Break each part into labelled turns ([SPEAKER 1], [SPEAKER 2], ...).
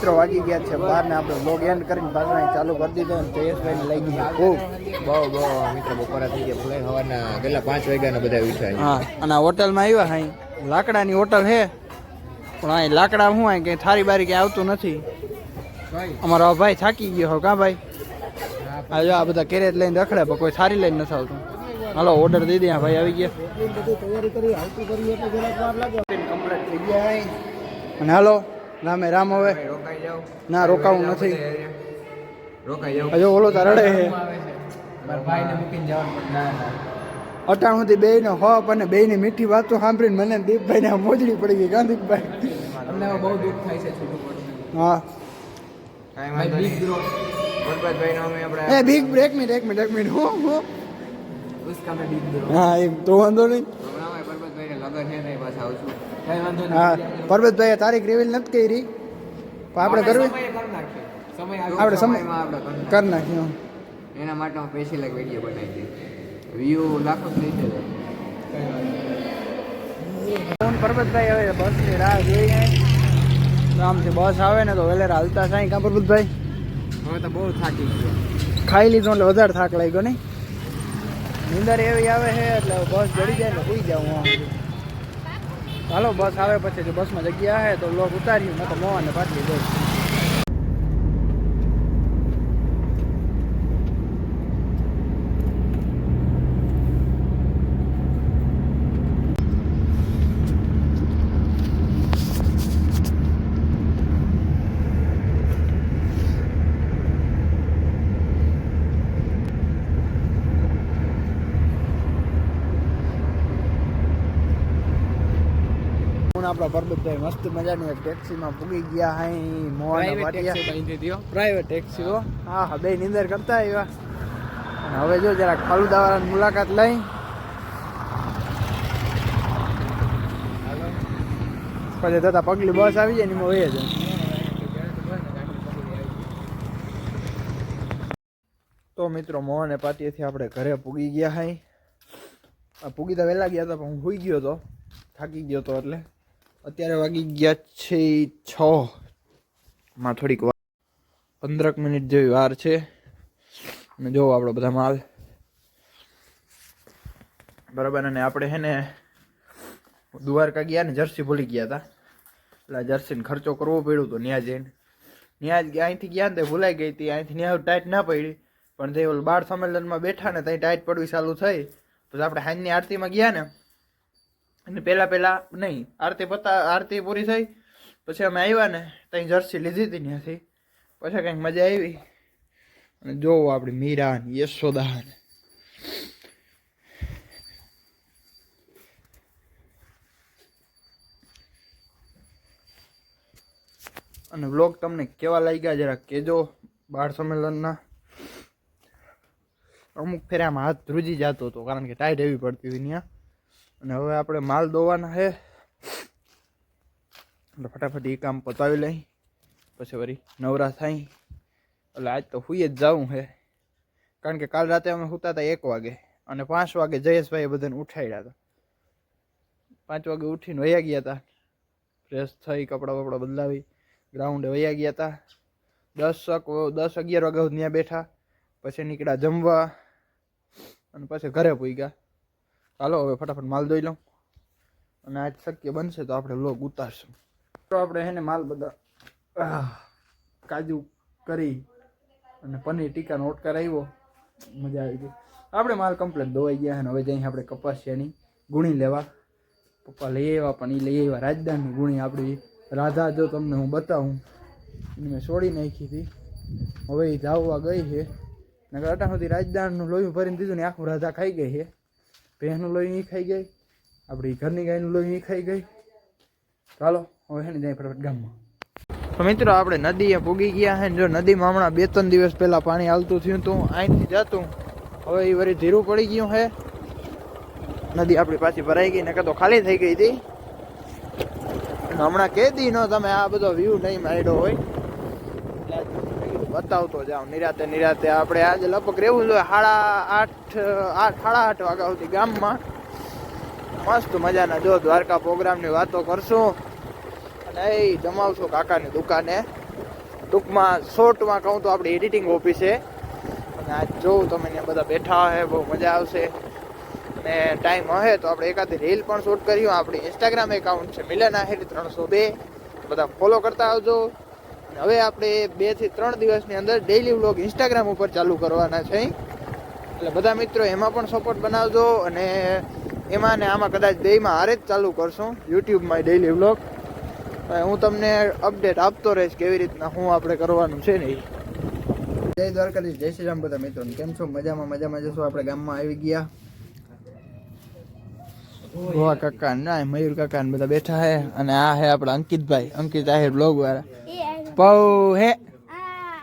[SPEAKER 1] મિત્રો વાગી ગયા છે. બહાર ને આપણે બ્લોગ એન્ડ કરીને પાછળ ચાલુ કરી દીધો અને જયેશભાઈ લઈ ગયા. ખૂબ
[SPEAKER 2] બહુ બહુ મિત્રો બપોરા થઈ ગયા. ભલે સવારના કેટલા પાંચ વાગ્યાના બધા વિચાર
[SPEAKER 1] હા અને આ હોટલમાં આવ્યા અહીં. લાકડાની હોટલ છે. પણ અહીં લાકડા હું અહીં કંઈ થારી બારી કે આવતું નથી. અમારો આ ભાઈ થાકી ગયો હો કા ભાઈ? આ જો આ બધા કેરેટ લઈને રખડે પણ કોઈ થારી લઈને નથી આવતું. હાલો ઓર્ડર દઈ દે ભાઈ આવી ગયા. કમ્પ્લીટ થઈ ગયા અને હાલો રામે રામ હવે. ના રોકાવું નથી. હજુ ઓલો તો રડે. છે.
[SPEAKER 2] મારા ભાઈને મૂકીને જવાનું ના ના.
[SPEAKER 1] અટાણ સુધી બે નો હોપ અને બે ની મીઠી વાતો સાંભળીને મને દીપભાઈ ને મોજડી પડી ગઈ ગાંધીભાઈ.
[SPEAKER 2] અમને બહુ દુઃખ થાય છે
[SPEAKER 1] હા. એ બિગ બ્રેક મિનિટ એક મિનિટ એક મિનિટ હું હું?
[SPEAKER 2] મેં
[SPEAKER 1] હા એમ. તો વાંધો નહીં. હા તારીખ રિવીલ નથી કરી. પણ આપણે કરવી આપણે સમય-
[SPEAKER 2] સમયમાં આપણે કરી
[SPEAKER 1] નાખ્યો
[SPEAKER 2] એના માટે હું સ્પેશિયલ એક વીડિયો બનાવી દઈએ વ્યૂ લાખો થઈ જાય
[SPEAKER 1] ફોન પરબતભાઈ હવે બસની રાહ જોઈએ. આમથી બસ આવે ને તો વેલેરા હાલતા સાંઈ કાં પરબતભાઈ?
[SPEAKER 2] હવે તો બહુ થાકી ગયો.
[SPEAKER 1] ખાઈ લીધું એટલે વધારે થાક લાગ્યો નહીં? નીંદર એવી આવે છે એટલે બસ જડી જાય ને સુઈ જાઉં હું. ચાલો બસ આવે પછી જો બસમાં જગ્યા આવે તો લોક ઉતારી મેં તો મોવાને પાછી જઈશ હું આપણા પરબતભાઈ મસ્ત મજાની એક ટેક્સીમાં પૂગી ગયા હાઈ મોવાના પાટિયા પ્રાઇવેટ ટેક્સી હો. હા. હા બે નિંદર કરતા આવ્યા. અને હવે જો જરા ફાલુદાવાળાની મુલાકાત લઈ. પછી થતા પગલી બસ આવી જાય ને એમાં વહી જાય. તો મિત્રો મોહને પાટીએથી આપણે ઘરે પૂગી ગયા હાઈ આ પૂગી તો વહેલા ગયા હતા પણ હું હોઈ ગયો હતો થાકી ગયો હતો એટલે. અત્યારે વાગી ગયા છે છ માં થોડીક વાર. પંદરક મિનિટ જેવી વાર છે. અને જોવો આપણો બધા માલ. બરાબર, અને આપણે હે ને દ્વારકા ગયા ને, જર્સી ભૂલી ગયા હતા. એટલે જર્સીને ખર્ચો કરવો પડ્યો હતો ન્યા જઈને. ન્યા જ અહીંથી ગયા ને તે ભૂલાઈ ગઈ હતી. અહીંથી ન્યા ટાઈટ ના પડી. પણ તે ઓલ બાળ સંમેલનમાં બેઠા ને ત્યાં ટાઈટ પડવી ચાલુ થઈ. પછી આપણે હાંજની આરતીમાં ગયા ને અને પહેલાં પહેલાં નહીં, આરતી પતા, આરતી પૂરી થઈ, પછી અમે આવ્યા ને ત્યાં જર્સી લીધી હતી ત્યાંથી. પછી કંઈક મજા આવી. અને જોવો આપણી મીરા ને યશોદા ને. અને વ્લોગ તમને કેવા લાગ્યા જરા કહેજો બાળ સંમેલનના. અમુક ફેરે આમ હાથ ધ્રુજી જતો હતો, કારણ કે ટાઈટ એવી પડતી હતી ત્યાં. અને હવે આપણે માલ દોવાના છે એટલે ફટાફટ એ કામ પતાવી લઈ. પછી વળી નવરા થાય. એટલે આજ તો હુઈ જ જવું છે કારણ કે કાલ રાતે અમે સૂતા હતા એક વાગે. અને પાંચ વાગે જયેશભાઈએ બધાને ઉઠાડ્યા હતા પાંચ વાગે ઉઠીને વયા ગયા હતા ફ્રેશ થઈ, કપડાં બપડા બદલાવી, ગ્રાઉન્ડે વયા ગયા હતા દસ દસ અગિયાર વાગ્યા ત્યાં બેઠા. પછી નીકળ્યા જમવા. અને પછી ઘરે પૂગ્યા ચાલો હવે ફટાફટ માલ દોઈ લઉં. અને આજ શક્ય બનશે તો આપણે લોગ ઉતારશું. તો આપણે એને માલ બધા કાજુ, કરી અને પનીર ટીકાનો ઓટકાર આવ્યો મજા આવી ગઈ. આપણે માલ કમ્પ્લેટ ધોવાઈ ગયા અને હવે જઈ આપણે કપાસિયાની ગુણી લેવા. પપ્પા લઈ આવ્યા, પણ એ લઈ આવ્યા રાજદાનની ગુણી. આપણી રાધા જો તમને હું બતાવું. એને મેં છોડી નાખી હતી. હવે એ ધાવવા ગઈ છે. નકર અટા સુધી રાજદાનનું લોહી ભરીને દીધું ને આખું રાધા ખાઈ ગઈ છે. ભેંસનું લોહી એ ખાઈ ગઈ, આપણી ઘરની ગાયનું લોહી એ ખાઈ ગઈ. ચાલો, હવે છે ને જાય ફટાફટ ગામમાં. તો મિત્રો, આપણે નદીએ પૂગી ગયા છે જો નદીમાં હમણાં બે ત્રણ દિવસ પહેલાં પાણી હાલતું થયું હતું અહીંથી જતું. હવે એ વળી ધીરું પડી ગયું છે નદી આપણી પાછી ભરાઈ ગઈ, નકર તો ખાલી થઈ ગઈ હતી. હમણાં કે દી તમે આ બધો વ્યૂ નહીં માર્યો હોય. બતાવતો જાઉં, નિરાતે નિરાતે. આપણે આજે લગભગ રહેવું જોઈએ સાડા આઠ આઠ, સાડા આઠ વાગ્યા સુધી ગામમાં. મસ્ત મજાના જો દ્વારકા પ્રોગ્રામની વાતો કરશું. અને એ જમાવશું કાકાની દુકાને. ટૂંકમાં શોર્ટમાં કહું તો આપણી એડિટિંગ ઓફિસ અને આજ જોઉં તમે ને બધા બેઠા હે, બહુ મજા આવશે. અને ટાઈમ હશે તો આપણે એકાદી રીલ પણ શૂટ કર્યું આપણી ઇન્સ્ટાગ્રામ એકાઉન્ટ છે, મિલન આહિર ત્રણસો બે. બધા ફોલો કરતા આવજો. હવે આપણે બેથી ત્રણ દિવસની અંદર ડેઈલી વ્લોગ ઇન્સ્ટાગ્રામ ઉપર ચાલુ કરવાના છે. એટલે બધા મિત્રો એમાં પણ સપોર્ટ બનાવજો અને એમાં ને આમાં કદાચ બેયમાં હારે જ ચાલુ કરશું યુટ્યુબમાં ડેઈલી વ્લોગ હું તમને અપડેટ આપતો રહીશ કેવી રીતના હું આપણે કરવાનું છે ને જય દ્વારકાધીશ, જય શ્રી રામ બધા મિત્રો કેમ છો? મજામાં મજામાં જશો આપણે ગામમાં આવી ગયા. ગોવા કાકા ના મયુર કાકા બધા બેઠા હે અને આ હે આપણા અંકિતભાઈ. અંકિત આહિર બ્લોગ વાળા. પૌ હે.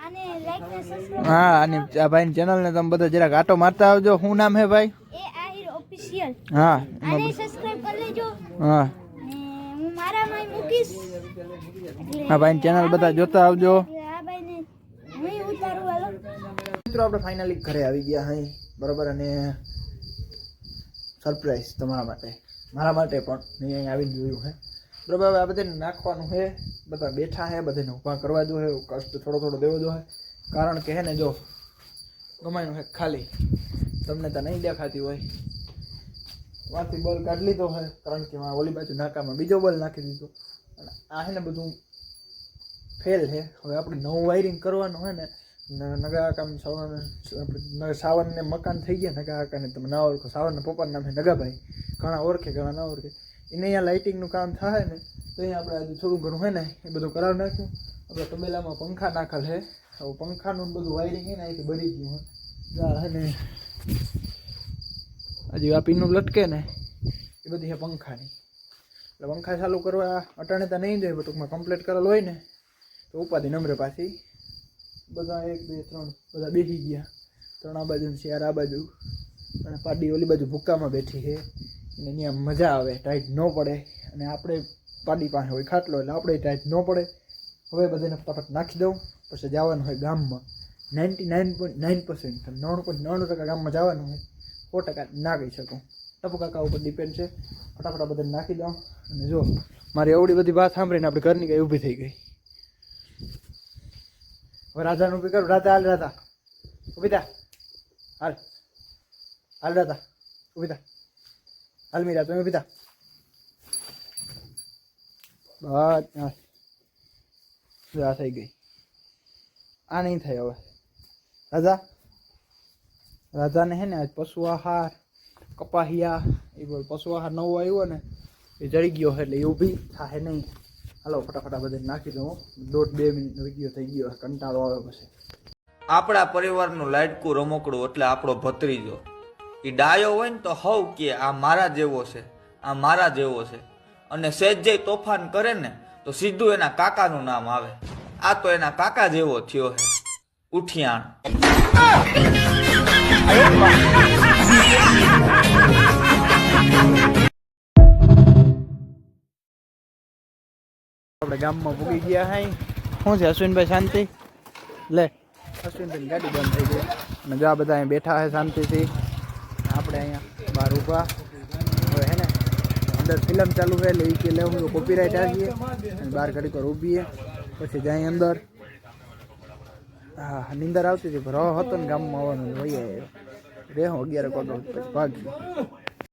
[SPEAKER 3] અને
[SPEAKER 1] હા અને આ ભાઈ ચેનલ ને તમે બધા જરાક આટો મારતા આવજો. શું નામ હે ભાઈ? હા.
[SPEAKER 3] કરી લેજો.
[SPEAKER 1] હા.
[SPEAKER 3] હું મૂકીશ.
[SPEAKER 1] ભાઈ ચેનલ બધા જોતા આવજો.
[SPEAKER 3] હું ઉતારું હાલો.
[SPEAKER 1] મિત્રો આપણે ફાઇનલી ઘરે આવી ગયા હઈ. બરોબર? અને સરપ્રાઈઝ તમારા માટે. મારા માટે પણ. મેં અહીં આવીને જોયું હે. બરોબર, હવે આ બધાને નાખવાનું છે. બધા બેઠા હે બધાને ઊભા કરવા જો હે કષ્ટ થોડો થોડો દેવો જો છે. કારણ કે હે ને જો ગમાયું છે ખાલી. તમને તો નહીં દેખાતી હોય. વાંથી બોલ કાઢી લીધો હે કારણ કે ઓલી બાજુ નાકામાં બીજો બોલ નાખી દીધો. અને આ હે ને બધું ફેલ છે. હવે આપણે નવું વાયરિંગ કરવાનું હોય ને ન- નગા કામ સાવન આપણે સાવન મકાન થઈ ગયા નગા કાને તમે ના ઓળખો. સાવન પપ્પાનું નામ નગાભાઈ. ઘણા ઓળખે, ઘણા ના ઓળખે. એને અહીંયા લાઇટિંગનું કામ થાય ને, તો અહીંયા આપણે હજુ થોડું ઘણું હોય ને, એ બધું કરાવી નાખ્યું. આપણે તબેલામાં પંખા નાખેલ છે હવે પંખાનું બધું વાયરિંગ છે ને, અહીંથી ભરી ગયું હોય ને. હજી આ પીનું લટકે ને, એ બધી છે પંખાની. એટલે પંખા ચાલુ કરવા અટાણે તો નહીં જાય ટૂંકમાં કમ્પ્લીટ કરેલ હોય ને, તો ઉપાધિ નંબરે પાછી. બધા એક, બે, ત્રણ, બધા બેસી ગયા. ત્રણ આ બાજુ શિયાર આ બાજુ. અને પાડી ઓલી બાજુ ભૂક્કામાં બેઠી છે. અને અહીંયા મજા આવે, ટાઈટ ન પડે. અને આપણે પાડી પાસે હોય ખાટલો, એટલે આપણે ટાઈટ ન પડે. હવે બધાને ફટાફટ નાખી દઉં. પછી જવાનું હોય ગામમાં. Ninety nine point nine percent નવ્વાણું પોઈન્ટ નવ્વાણું ટકા ગામમાં જવાનું હોય, સો ટકા ના કહી શકું. ટપુ કાકા ઉપર ડિપેન્ડ છે. ફટાફટ બધાને નાખી દઉં. અને જો, મારી એવડી બધી વાત સાંભળીને આપણે ઘરની કંઈ ઊભી થઈ ગઈ. હવે રાધાનું ઊભી કરું. રાધા હાલ રાધા થા. હાલ. હાલ રાધા ઊભી થા. હાલ મીરા, તમે થા. બસ આ થઈ ગઈ? આ નહીં થાય હવે. રાધા રાધાને હે ને આજ પશુ આહાર, કપાહિયા, એ બોલ, પશુ આહાર નવો આવ્યો ને, એ જડી ગયો એટલે એ ઊભી થાય નહીં. હાલો ફટાફટ આ બધે નાખી દઉં દોઢ બે મિનિટનો વીડિયો થઈ ગયો કંટાળો આવે પછી.
[SPEAKER 4] આપણા પરિવારનું લાડકું રમકડું એટલે આપણો ભત્રીજો. એ ડાયો હોય ને તો હવ કે આ મારા જેવો છે આ મારા જેવો છે. અને સેજ્જય તોફાન કરે ને તો સીધું એના કાકાનું નામ આવે. આ તો એના કાકા જેવો થયો છે ઉઠિયાણ.
[SPEAKER 1] ગામમાં પૂગી ગયા હાઈ શું છે અશ્વિનભાઈ શાંતિ? લે. અશ્વિનભાઈ ગાડી બંધ થઈ ગઈ. અને જો આ બધા અહીં બેઠા છે શાંતિથી. આપણે અહીંયા બહાર ઊભા. હવે હે ને અંદર ફિલ્મ ચાલુ છે એટલે એ કે લે હું કોપીરાઇટ આવીએ અને બહાર ઘડીક વાર ઊભીએ. પછી જાય અંદર. હા નીંદર આવતી હતી પણ રહ હતો ને ગામમાં આવવાનું વહી આવ્યો રે હું અગિયાર વાગ્યા પછી ભાગી.